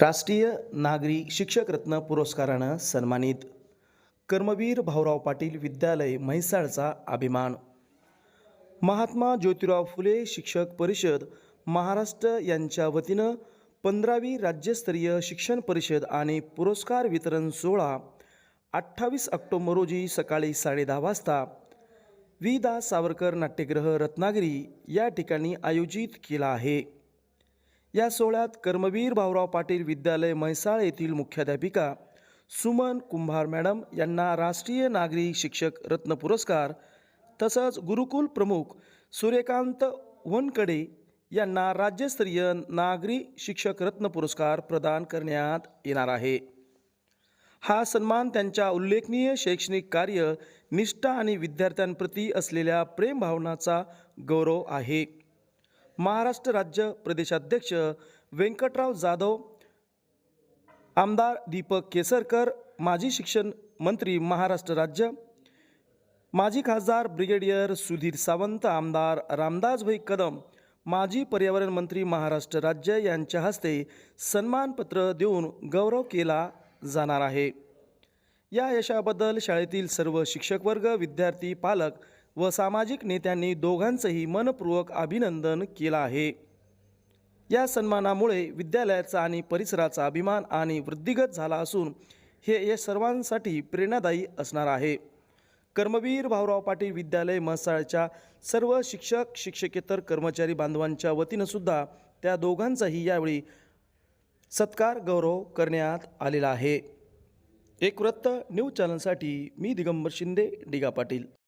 राष्ट्रीय नागरी शिक्षक रत्न पुरस्कारानं सन्मानित कर्मवीर भाऊराव पाटील विद्यालय म्हैसाळचा अभिमान. महात्मा ज्योतिराव फुले शिक्षक परिषद महाराष्ट्र यांच्या वतीनं पंधरावी राज्यस्तरीय शिक्षण परिषद आणि पुरस्कार वितरण सोहळा अठ्ठावीस ऑक्टोबर रोजी सकाळी साडेदहा वाजता वी दा. सावरकर नाट्यगृह रत्नागिरी या ठिकाणी आयोजित केला आहे. या सोहळ्यात कर्मवीर भाऊराव पाटील विद्यालय म्हैसाळ येथील मुख्याध्यापिका सुमन कुंभार मॅडम यांना राष्ट्रीय नागरी शिक्षक रत्न पुरस्कार तसंच गुरुकुल प्रमुख सूर्यकांत वनकडे यांना राज्यस्तरीय नागरी शिक्षक रत्न पुरस्कार प्रदान करण्यात येणार आहे. हा सन्मान त्यांच्या उल्लेखनीय शैक्षणिक कार्य निष्ठा आणि विद्यार्थ्यांप्रती असलेल्या प्रेमभावनाचा गौरव आहे. महाराष्ट्र राज्य प्रदेशाध्यक्ष व्यंकटराव जाधव आमदार दीपक केसरकर माजी शिक्षण मंत्री महाराष्ट्र राज्य माजी खासदार ब्रिगेडियर सुधीर सावंत आमदार रामदासभाई कदम माजी पर्यावरण मंत्री महाराष्ट्र राज्य यांच्या हस्ते सन्मानपत्र देऊन गौरव केला जाणार आहे. या यशाबद्दल शाळेतील सर्व शिक्षक वर्ग विद्यार्थी पालक व सामाजिक नेत्यांनी दोघांचंही मनपूर्वक अभिनंदन केलं आहे. या सन्मानामुळे विद्यालयाचा आणि परिसराचा अभिमान आणि वृद्धिगत झाला असून हे या सर्वांसाठी प्रेरणादायी असणार आहे. कर्मवीर भाऊराव पाटील विद्यालय म्हसाळच्या सर्व शिक्षक शिक्षकेतर कर्मचारी बांधवांच्या वतीनं सुद्धा त्या दोघांचाही यावेळी सत्कार गौरव करण्यात आलेला आहे. एक वृत्त न्यूज चॅनलसाठी मी दिगंबर शिंदे डिगा पाटील.